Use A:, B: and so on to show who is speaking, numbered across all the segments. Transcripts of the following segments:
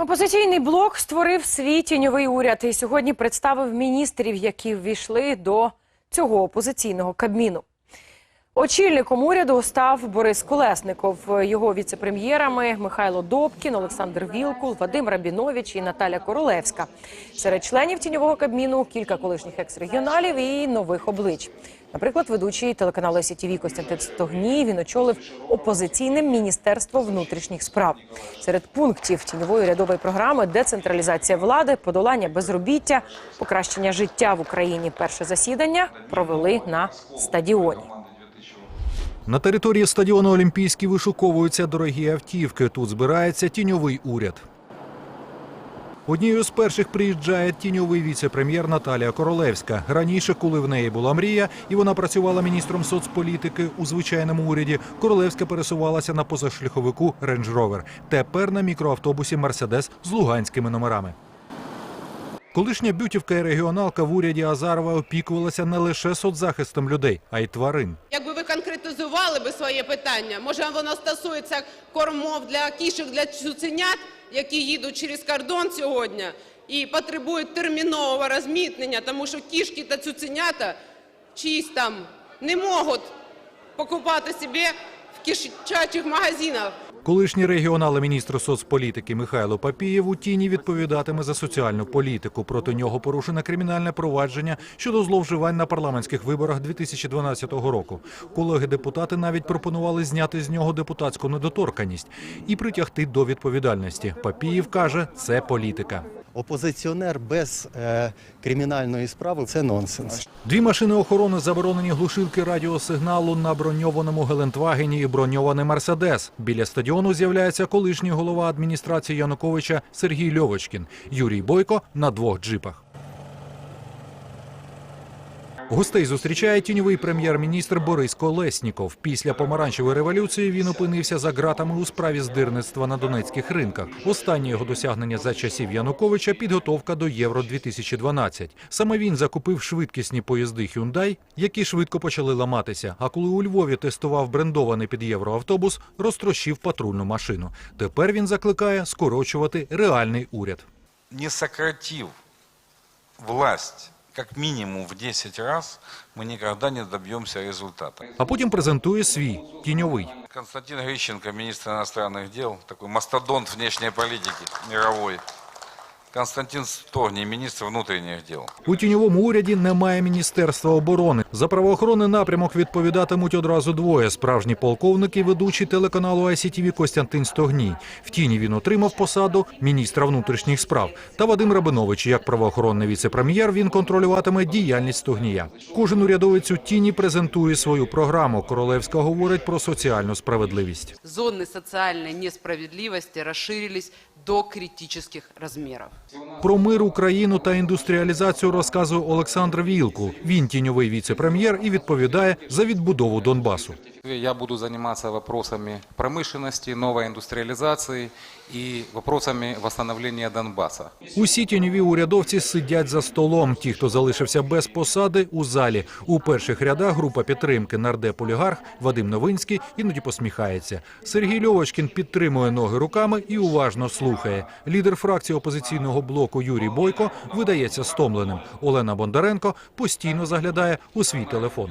A: Опозиційний блок створив свій тіньовий уряд і сьогодні представив міністрів, які ввійшли до цього опозиційного кабміну. Очільником уряду став Борис Колесников. Його віцепрем'єрами Михайло Добкін, Олександр Вілкул, Вадим Рабінович і Наталя Королевська. Серед членів тіньового кабміну кілька колишніх екс-регіоналів і нових облич. Наприклад, ведучий телеканалу СІТВ Костянтин Стогній він очолив опозиційне міністерство внутрішніх справ. Серед пунктів тіньової урядової програми децентралізація влади, подолання безробіття, покращення життя в Україні. Перше засідання провели на стадіоні.
B: На території стадіону Олімпійський вишуковуються дорогі автівки. Тут збирається тіньовий уряд. Однією з перших приїжджає тіньовий віце-прем'єр Наталія Королевська. Раніше, коли в неї була мрія, і вона працювала міністром соцполітики у звичайному уряді, Королевська пересувалася на позашляховику Range Rover. Тепер на мікроавтобусі Мерседес з луганськими номерами. Колишня бютівка і регіоналка в уряді Азарова опікувалася не лише соцзахистом людей, а й тварин.
C: Конкретизували би своє питання, може воно стосується кормов для кішок, для цуценят, які їдуть через кордон сьогодні і потребують термінового розмітнення, тому що кішки та цуценята чиїсь там не можуть покупати собі в кішачих магазинах.
B: Колишній регіонал міністр соцполітики Михайло Папієв у тіні відповідатиме за соціальну політику. Проти нього порушене кримінальне провадження щодо зловживань на парламентських виборах 2012 року. Колеги-депутати навіть пропонували зняти з нього депутатську недоторканність і притягти до відповідальності. Папієв каже, це політика.
D: Опозиціонер без е, кримінальної справи це нонсенс.
B: Дві машини охорони заборонені глушилки радіосигналу на броньованому Гелендвагені і броньований Мерседес. Біля стадіону з'являється колишній голова адміністрації Януковича Сергій Льовочкін. Юрій Бойко на двох джипах. Гостей зустрічає тіньовий прем'єр-міністр Борис Колесніков. Після помаранчевої революції він опинився за ґратами у справі здирництва на донецьких ринках. Останнє його досягнення за часів Януковича підготовка до Євро 2012 Саме він закупив швидкісні поїзди Hyundai, які швидко почали ламатися. А коли у Львові тестував брендований під євроавтобус, розтрощив патрульну машину. Тепер він закликає скорочувати реальний уряд.
E: не сократив власть как мінімум в 10 раз, ми ніколи не добьемся результату.
B: А потім презентує свій тіньовий.
E: Константин Грищенко, міністр иностранных справ, такий мастодонт внешньої політики мировой. Константин Стогний, министр внутренних дел.
B: У тіньовому уряді немає міністерства оборони. За правоохоронний напрямок відповідатимуть одразу двоє: справжні полковники, ведучий телеканалу ICTV Костянтин Стогній. В тіні він отримав посаду міністра внутрішніх справ. Та Вадим Рабинович, як правоохоронний віце-прем'єр, він контролюватиме діяльність Стогнія. Кожен урядовець у тіні презентує свою програму. Королевська говорить про соціальну справедливість.
F: зоны социальной несправедливости расширились до критических размеров.
B: Про мир Україну та індустріалізацію розказує Олександр Вілкул. Він тіньовий віце-прем'єр і відповідає за відбудову Донбасу.
G: Я буду заниматься вопросами промышленности, новой индустриализации и вопросами восстановления Донбасса.
B: Усі тіньові урядовці сидять за столом. Ті, хто залишився без посади, у залі. У перших рядах група підтримки нардеп олігарх Вадим Новинський іноді посміхається. Сергій Льовочкін підтримує ноги руками і уважно слухає. Лідер фракції опозиційного блоку Юрій Бойко видається стомленим. Олена Бондаренко постійно заглядає у свій телефон.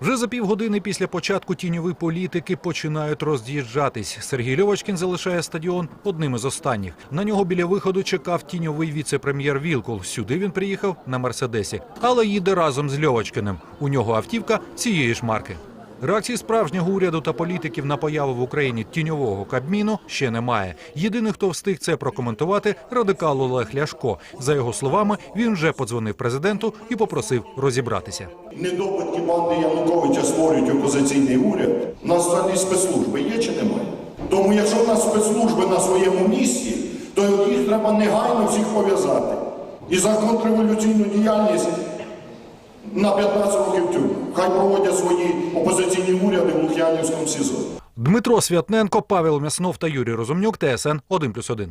B: Вже за півгодини після початку тіньові політики починають роз'їжджатись. Сергій Льовочкін залишає стадіон одним із останніх. На нього біля виходу чекав тіньовий віце-прем'єр Вілкул. Сюди він приїхав на мерседесі, але їде разом з Льовочкиним. У нього автівка цієї ж марки. Реакції справжнього уряду та політиків на появу в Україні тіньового кабміну ще немає. Єдиний, хто встиг це прокоментувати, радикал Олег Ляшко. За його словами, він вже подзвонив президенту і попросив розібратися.
H: Недобитки банди Януковича створюють опозиційний уряд. У нас спецслужби є чи немає? Тому якщо в нас спецслужби на своєму місці, то їх треба негайно всіх пов'язати. І за контрреволюційну діяльність на 15 років тюрму. Хай проводять свої опозиційні уряди в Лук'янівському СІЗО.
B: Дмитро Святненко, Павел Мяснов та Юрій Розумнюк, ТСН 1+,1.